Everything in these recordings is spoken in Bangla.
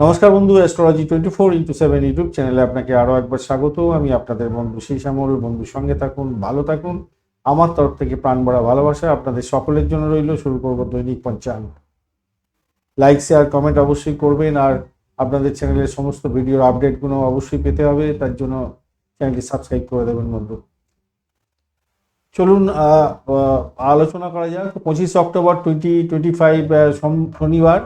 নমস্কার বন্ধু astrology twenty four into seven YouTube চ্যানেলে আপনাকে আরও একবার স্বাগত। আমি আপনাদের বন্ধু সেই বন্ধুর সঙ্গে থাকুন, ভালো থাকুন। আমার তরফ থেকে প্রাণ ভরা ভালোবাসা আপনাদের সকলের জন্য রইল। শুরু করব দৈনিক পঞ্চাঙ্গ লাইক শেয়ার কমেন্ট অবশ্যই করবেন আর আপনাদের চ্যানেলের সমস্ত ভিডিওর আপডেটগুলো অবশ্যই পেতে হবে। তার জন্য চ্যানেলটি সাবস্ক্রাইব করে দেবেন বন্ধু। চলুন আলোচনা করা যাক। পঁচিশে অক্টোবর টোয়েন্টি টোয়েন্টি ফাইভ শনিবার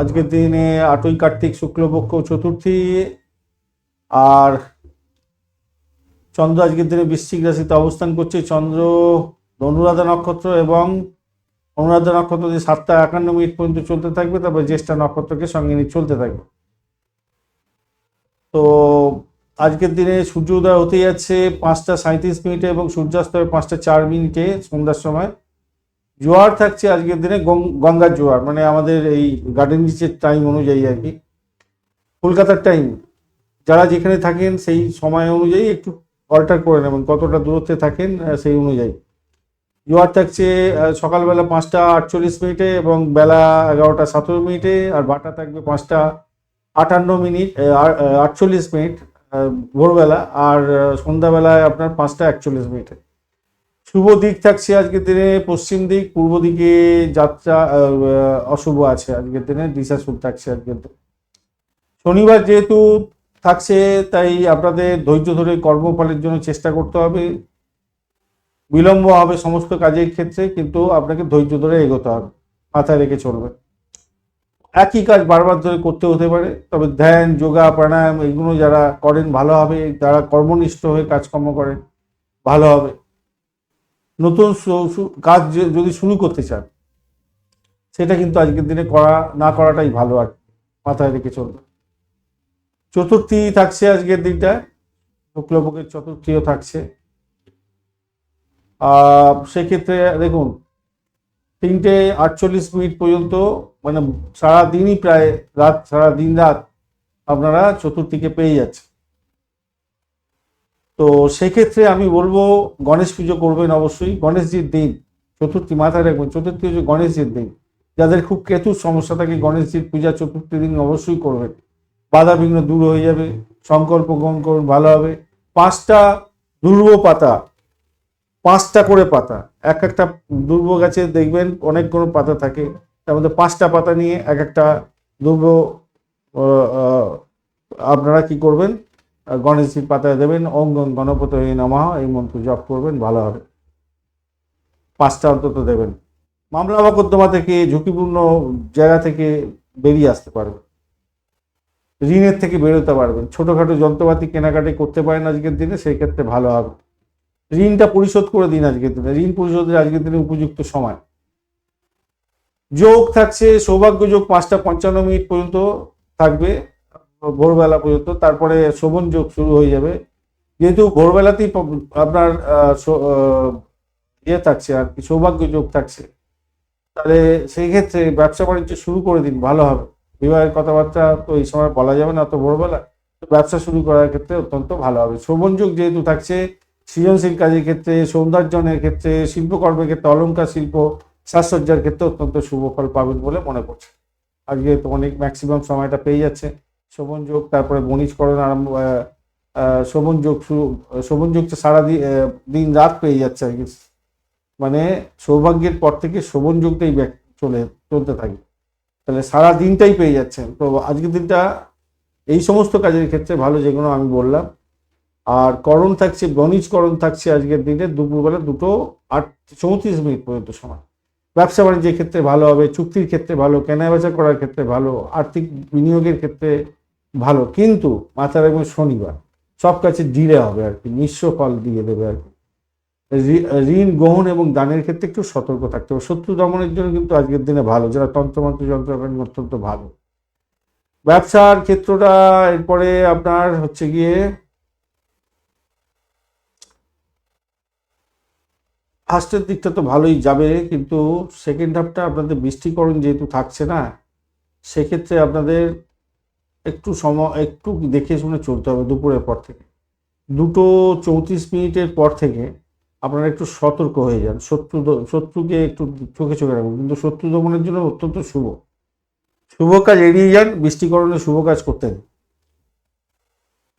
আজকের দিনে আটই কার্তিক শুক্লপক্ষ চতুর্থী আর চন্দ্র আজকের দিনে বৃশ্চিক রাশিতে অবস্থান করছে। চন্দ্র অনুরাধা নক্ষত্র এবং অনুরাধা নক্ষত্র যে সাতটা একান্ন মিনিট পর্যন্ত চলতে থাকবে। তারপর জ্যেষ্ঠা নক্ষত্রকে সঙ্গে নিয়ে চলতে থাকবে। তো আজকের দিনে সূর্য উদয় হতে যাচ্ছে পাঁচটা সাঁত্রিশ মিনিটে এবং সূর্যাস্ত হবে পাঁচটা চার মিনিটে সন্ধ্যার সময়। জোয়ার থাকছে আজকের দিনে গঙ্গার জোয়ার মানে আমাদের এই গার্ডেন রিচের টাইম অনুযায়ী আর কি। কলকাতার টাইম যারা যেখানে থাকেন সেই সময় অনুযায়ী একটু অল্টার করে নেবেন, কতটা দূরত্বে থাকেন সেই অনুযায়ী। জোয়ার থাকছে সকালবেলা পাঁচটা আটচল্লিশ মিনিটে এবং বেলা এগারোটা সতেরো মিনিটে, আর বাটা থাকবে পাঁচটা আটান্ন মিনিট আটচল্লিশ মিনিট। ভোরবেলা আর সন্ধ্যাবেলায় আপনার পাঁচটা একচল্লিশ মিনিটে। শুভ দিক থাকছে আজকের দিনে, পশ্চিম দিক, পূর্ব দিকে যাত্রা অশুভ আছে আজকের দিনে দিশাশুভ থাকছে আজকের দিনে। শনিবার যেহেতু থাকছে, তাই আপনাদের ধৈর্য ধরে কর্মফলের জন্য চেষ্টা করতে হবে। বিলম্ব হবে সমস্ত কাজের ক্ষেত্রে, কিন্তু আপনাকে ধৈর্য ধরে এগোতে হবে, মাথায় রেখে চলবে। একই কাজ বারবার ধরে করতে হতে পারে, তবে ধ্যান, যোগা, প্রাণায়াম এগুলো যারা করেন ভালো হবে, যারা কর্মনিষ্ঠ হয়ে কাজকর্ম করেন ভালো হবে নতুন কাজ যদি শুরু করতে চান, সেটা কিন্তু আজকের দিনে করা, না করাটাই ভালো আর। মাথায় রেখে চলবে চতুর্থী থাকছে আজকের দিনটা, শুক্লপক্ষের চতুর্থীও থাকছে সেক্ষেত্রে দেখুন তিনটে আটচল্লিশ মিনিট পর্যন্ত মানে সারাদিনই প্রায় রাত সারা দিন রাত আপনারা চতুর্থীকে পেয়ে যাচ্ছে তো সেক্ষেত্রে আমি বলব, গণেশ পুজো করবেন অবশ্যই। গণেশজির দিন, চতুর্থী মাথায় রাখবেন। চতুর্থী হচ্ছে গণেশজির দিন। যাদের খুব কেতুর সমস্যা থাকে, গণেশজির পূজা চতুর্থী দিন অবশ্যই করবেন। বাধা বিঘ্ন দূর হয়ে যাবে, সংকল্প গ্রহণ করুন, ভালো হবে। পাঁচটা দুর্ব পাতা পাঁচটা করে পাতা। এক একটা দুর্ব গাছে দেখবেন অনেকগুলো পাতা থাকে। তার মধ্যে পাঁচটা পাতা নিয়ে এক একটা দুর্ব আপনারা কি করবেন? গণেশজির পাতায় দেবেন গং গণপত নমঃ, এই মন্ত্র জপ করবেন, ভালো হবে। পাঁচটা অন্তত দেবেন। মামলা মকদ্দমা থেকে, ঝুঁকিপূর্ণ জায়গা থেকে বেরিয়ে আসতে পারবেন। ঋণের থেকে বেরোতে পারবেন। ছোটোখাটো যন্ত্রপাতি কেনাকাটি করতে পারেন আজকের দিনে, সেই ক্ষেত্রে ভালো হবে। ঋণটা পরিশোধ করে দিন আজকের দিনে। ঋণ পরিশোধের আজকের দিনে উপযুক্ত সময়। যোগ থাকছে সৌভাগ্য যোগ পাঁচটা পঞ্চান্ন মিনিট পর্যন্ত থাকবে, ভোরবেলা পর্যন্ত। তারপরে শোভন যোগ শুরু হয়ে যাবে। যেহেতু ভোরবেলাতেই আপনার ইয়ে থাকছে আর কি সৌভাগ্য যোগ থাকছে। তাহলে সেই ক্ষেত্রে ব্যবসা বাণিজ্য শুরু করে দিন, ভালো হবে। বিবাহের কথাবার্তা তো এই সময় বলা যাবে না, তো ভোরবেলা। ব্যবসা শুরু করার ক্ষেত্রে অত্যন্ত ভালো হবে। শোভন যোগ যেহেতু থাকছে সৃজনশীল কাজের ক্ষেত্রে, সৌন্দর্যনের ক্ষেত্রে, শিল্পকর্মের ক্ষেত্রে, অলংকার শিল্প, সাজসজ্জার ক্ষেত্রে অত্যন্ত শুভ ফল পাবেন বলে মনে করছে। আজকে তো অনেক ম্যাক্সিমাম সময়টা পেয়ে যাচ্ছে। শোভন যোগ, তারপরে বণিজকরণ আরম্ভ শোভন যোগ শুরু, শোভন যোগ তো সারা দিন রাত পেয়ে যাচ্ছে আর কি। মানে সৌভাগ্যের পর থেকে শোভন যোগটাই চলে, চলতে থাকে। তাহলে সারা দিনটাই পেয়ে যাচ্ছেন। তো আজকের দিনটা এই সমস্ত কাজের ক্ষেত্রে ভালো, যেগুলো আমি বললাম আর করণ থাকছে বণিজকরণ থাকছে আজকের দিনে, দুপুরবেলা দুটো আট, চৌত্রিশ মিনিট পর্যন্ত সময় ব্যবসা বাণিজ্যের ক্ষেত্রে ভালো হবে, চুক্তির ক্ষেত্রে ভালো কেনা বেচা করার ক্ষেত্রে ভালো, আর্থিক বিনিয়োগের ক্ষেত্রে ভালো, কিন্তু মাথা রাখবেন শনিবার, সব কাছে ডিলে হবে আর কি নিঃস্ব ফল দিয়ে দেবে আর কি। ঋণ, গ্রহণ এবং দানের ক্ষেত্রে একটু সতর্ক থাকতে হবে। শত্রু দমনের জন্য কিন্তু আজকের দিনে ভালো, যারা তন্ত্রমন্ত্র যন্ত্র করেন অত্যন্ত ভালো। ব্যবসার ক্ষেত্রটা এরপরে আপনার হচ্ছে গিয়ে ফার্স্টের দিকটা তো ভালোই যাবে, কিন্তু সেকেন্ড হাফটা আপনাদের বৃষ্টিকরণ যেহেতু থাকছে না, সেক্ষেত্রে আপনাদের একটু সময় একটু দেখে শুনে চলতে হবে দুপুরের পর থেকে। দুটো চৌত্রিশ মিনিটের পর থেকে আপনারা একটু সতর্ক হয়ে যান। শত্রু শত্রুকে একটু চোখে চোখে রাখুন, কিন্তু শত্রু দমনের জন্য অত্যন্ত শুভ। শুভ কাজ এড়িয়ে যান বৃষ্টিকরণে শুভ কাজ করতে।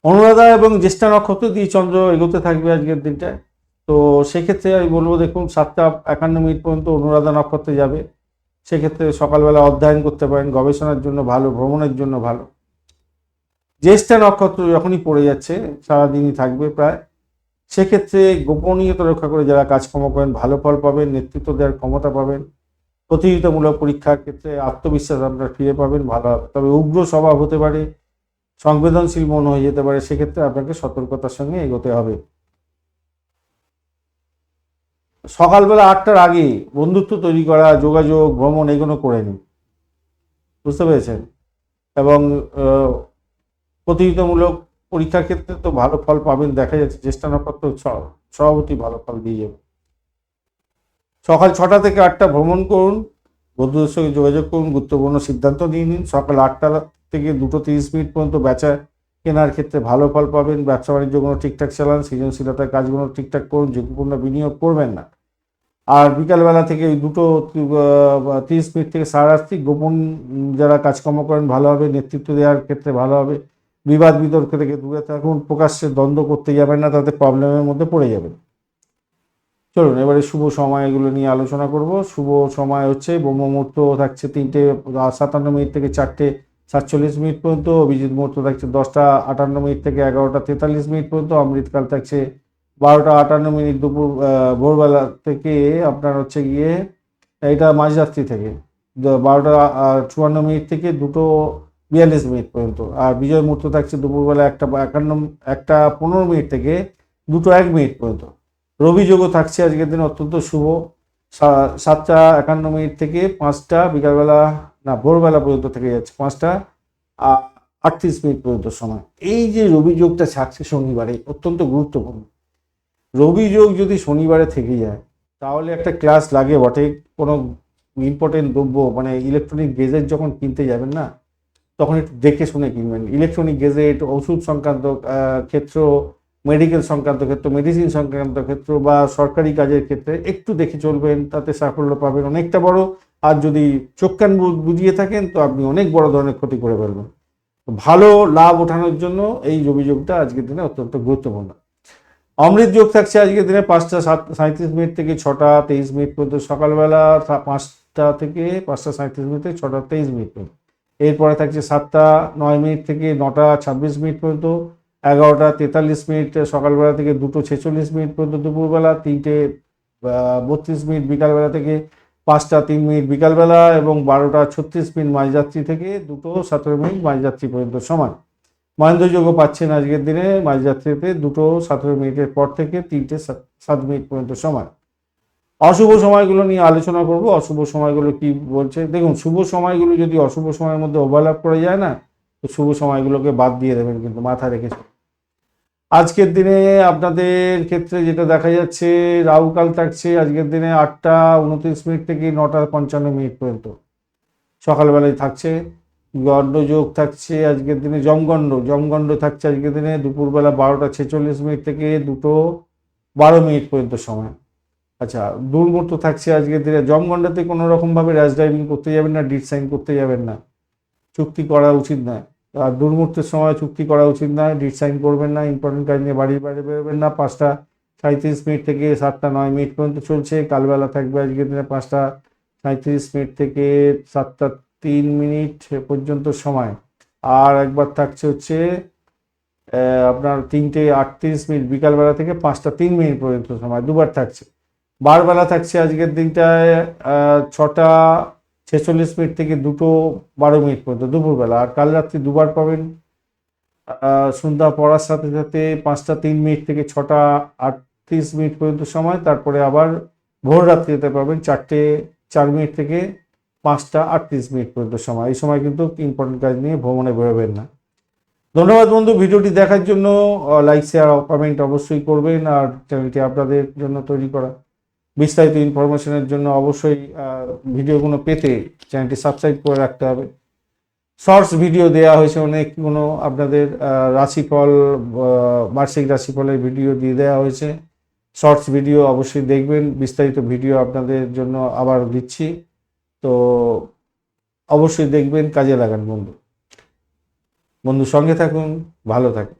অনুরাধা এবং জ্যেষ্ঠা নক্ষত্র দিয়ে চন্দ্র এগোতে থাকবে আজকের দিনটায়। তো সেক্ষেত্রে আমি বলব, দেখুন, সাতটা একান্ন মিনিট পর্যন্ত অনুরাধা নক্ষত্রে যাবে। সেক্ষেত্রে সকালবেলা অধ্যয়ন করতে পারেন, গবেষণার জন্য ভালো, ভ্রমণের জন্য ভালো। জ্যেষ্ঠা নক্ষত্র যখনই পড়ে যাচ্ছে, সারাদিনই থাকবে প্রায়। সেক্ষেত্রে গোপনীয়তা রক্ষা করে যারা কাজকর্ম করেন, ভালো ফল পাবেন, নেতৃত্ব দেওয়ার ক্ষমতা পাবেন। প্রতিযোগিতামূলক পরীক্ষার ক্ষেত্রে আত্মবিশ্বাস আপনারা ফিরে পাবেন, ভালো তবে উগ্র স্বভাব হতে পারে, সংবেদনশীল মন হয়ে যেতে পারে, সেক্ষেত্রে আপনাকে সতর্কতার সঙ্গে এগোতে হবে। সকালবেলা আটটার আগে বন্ধুত্ব তৈরি করা, যোগাযোগ, ভ্রমণ এগুলো করে নিন। বুঝতে পেরেছেন? এবং প্রতিযোগিতামূলক পরীক্ষার ক্ষেত্রে তো ভালো ফল পাবেন, দেখা যাচ্ছে জ্যেষ্ঠা নক্ষত্র স- সভাপতি ভালো ফল দিয়ে যাবে। সকাল ছটা থেকে আটটা ভ্রমণ করুন, বন্ধুদের সঙ্গে যোগাযোগ করুন, গুরুত্বপূর্ণ সিদ্ধান্ত নিয়ে নিন। সকাল আটটা থেকে দুটো তিরিশ মিনিট পর্যন্ত বেচা কেনার ক্ষেত্রে ভালো ফল পাবেন, ব্যবসা বাণিজ্যগুলো ঠিকঠাক চালান, সৃজনশীলতার কাজগুলো ঠিকঠাক করুন, ঝুঁকিপূর্ণ বিনিয়োগ করবেন না। আর বিকালবেলা থেকে ওই দুটো তিরিশ মিনিট থেকে সাড়ে আটটি গোপন যারা কাজকর্ম করেন ভালো হবে, নেতৃত্ব দেওয়ার ক্ষেত্রে ভালো হবে, বিবাদ বিতর্ক থেকে দূরে থাকুন, প্রকাশ্যে দ্বন্দ্ব করতে যাবেন না, তাতে প্রবলেমের মধ্যে পড়ে যাবেন। চলুন, এবারে শুভ সময় এগুলো নিয়ে আলোচনা করব। শুভ সময় হচ্ছে ব্রহ্ম মুহূর্ত থাকছে তিনটে, সাতান্ন মিনিট থেকে চারটে সাতচল্লিশ মিনিট পর্যন্ত, অভিজিৎ মুহূর্ত থাকছে দশটা আটান্ন মিনিট থেকে এগারোটা তেতাল্লিশ মিনিট পর্যন্ত, অমৃতকাল থাকছে বারোটা আটান্ন মিনিট দুপুর ভোরবেলা থেকে আপনার হচ্ছে গিয়ে এটা মাঝরাত্রি থেকে বারোটা চুয়ান্ন মিনিট থেকে দুটো বিয়াল্লিশ মিনিট পর্যন্ত, আর বিজয় মুহূর্ত থাকছে দুপুরবেলা একটা একান্ন, একটা পনেরো মিনিট থেকে দুটো এক মিনিট পর্যন্ত। রবি যোগও থাকছে আজকের দিন অত্যন্ত শুভ সাতটা একান্ন মিনিট থেকে পাঁচটা বিকালবেলা না, ভোরবেলা পর্যন্ত থেকে যাচ্ছে পাঁচটা আটত্রিশ মিনিট পর্যন্ত সময়। এই যে রবি যোগটা থাকছে শনিবারে অত্যন্ত গুরুত্বপূর্ণ। রবি যোগ যদি শনিবারে থেকে যায়, তাহলে একটা ক্লাস লাগে বটে, কোনো ইম্পর্টেন্ট দ্রব্য মানে ইলেকট্রনিক গেজেট যখন কিনতে যাবেন না, তখন একটু দেখে শুনে কিনবেন। ইলেকট্রনিক গেজেট, ওষুধ সংক্রান্ত ক্ষেত্র, মেডিকেল সংক্রান্ত ক্ষেত্র, মেডিসিন সংক্রান্ত ক্ষেত্র বা সরকারি কাজের ক্ষেত্রে একটু দেখে চলবেন, তাতে সাফল্য পাবেন। অনেকটা বড় আর যদি চোখ কান বুঝিয়ে থাকেন, তো আপনি অনেক বড় ধরনের ক্ষতি করে ফেলবেন। ভালো লাভ ওঠানোর জন্য এই অভিযোগটা আজকের দিনে অত্যন্ত গুরুত্বপূর্ণ। অমৃত যোগ থাকছে আজকের দিনে পাঁচটা সাত সাঁত্রিশ মিনিট থেকে ছটা তেইশ মিনিট পর্যন্ত। সকালবেলা পাঁচটা থেকে পাঁচটা সাঁত্রিশ মিনিট থেকে ছটা তেইশ মিনিট পর্যন্ত। এরপরে থাকছে সাতটা নয় মিনিট থেকে নটা ছাব্বিশ মিনিট পর্যন্ত। এগারোটা তেতাল্লিশ মিনিট সকালবেলা থেকে দুটো ছেচল্লিশ মিনিট পর্যন্ত। দুপুরবেলা তিনটে বত্রিশ মিনিট। বিকালবেলা থেকে পাঁচটা, তিন মিনিট বিকালবেলা এবং বারোটা ছত্রিশ মিনিট মাঝরাত্রি থেকে দুটো সতেরো মিনিট মাঝরাত্রি পর্যন্ত সময় মহেন্দ্র যোগও পাচ্ছেন আজকের দিনে মাঝরাত্রিতে দুটো সতেরো মিনিটের পর থেকে তিনটে সাত- মিনিট পর্যন্ত সময় অশুভ সময়গুলো নিয়ে আলোচনা করব। অশুভ সময়গুলো কি বলছে? দেখুন, শুভ সময়গুলো যদি অশুভ সময়ের মধ্যে ওভারল্যাপ করে যায় না, তো শুভ সময়গুলোকে বাদ দিয়ে দেবেন কিন্তু, মাথায় রেখে। আজকের দিনে আপনাদের ক্ষেত্রে যেটা দেখা যাচ্ছে রাহুকাল থাকছে, আজকের দিনে আটটা উনত্রিশ মিনিট থেকে নটা পঞ্চান্ন মিনিট পর্যন্ত। সকালবেলায় থাকছে গণ্ডযোগ থাকছে আজকের দিনে, জমগণ্ড জমগণ্ড থাকছে আজকের দিনে দুপুরবেলা বারোটা ছেচল্লিশ মিনিট থেকে দুটো বারো মিনিট পর্যন্ত সময়। আচ্ছা দুর্মূর্ত থাকছে আজকের দিনে, জমগণ্ডাতে কোনো রকমভাবে র্যাশ ড্রাইভিং করতে যাবেন না ডিট সাইন করতে যাবেন না। চুক্তি করা উচিত নয়। আর দুর্মূর্তের সময় চুক্তি করা উচিত নয় ডিট সাইন করবেন না ইম্পর্টেন্ট কাজ নিয়ে বাড়ির বাইরে বেরোবেন না, পাঁচটা সাঁত্রিশ মিনিট থেকে সাতটা নয় মিনিট পর্যন্ত চলছে, কালবেলা থাকবে আজকের দিনে পাঁচটা সাঁত্রিশ মিনিট থেকে সাতটা তিন মিনিট পর্যন্ত সময়। আর একবার থাকছে হচ্ছে আপনার তিনটে আটত্রিশ মিনিট, বিকালবেলা থেকে পাঁচটা তিন মিনিট পর্যন্ত সময়, দুবার থাকছে। বারবেলা থাকছে আজকের দিনটায় ছটা ছেচল্লিশ মিনিট থেকে দুটো বারো মিনিট পর্যন্ত, দুপুরবেলা। আর কাল রাত্রি দুবার পাবেন সন্ধ্যা পড়ার সাথে সাথে পাঁচটা তিন মিনিট থেকে ছটা আটত্রিশ মিনিট পর্যন্ত সময়। তারপরে আবার ভোর রাত্রিতে পাবেন চারটে, চার মিনিট থেকে পাঁচটা আটত্রিশ মিনিট পর্যন্ত সময়। এই সময় কিন্তু ইম্পর্টেন্ট কাজ নিয়ে ভ্রমণে বেরোবেন না। ধন্যবাদ বন্ধু ভিডিওটি দেখার জন্য। লাইক শেয়ার কমেন্ট অবশ্যই করবেন। আর চ্যানেলটি আপনাদের জন্য তৈরি করা। বিস্তারিত ইনফরমেশনের জন্য অবশ্যই ভিডিওগুলো পেতে চ্যানেলটি সাবস্ক্রাইব করে রাখতে হবে। শর্টস ভিডিও দেওয়া হয়েছে অনেকগুলো। আপনাদের রাশিফল বার্ষিক রাশিফলের ভিডিও দিয়ে দেওয়া হয়েছে। শর্টস ভিডিও অবশ্যই দেখবেন। বিস্তারিত ভিডিও আপনাদের জন্য আবার দিচ্ছি। তো অবশ্যই দেখবেন, কাজে লাগান বন্ধু। বন্ধু সঙ্গে থাকুন, ভালো থাকুন।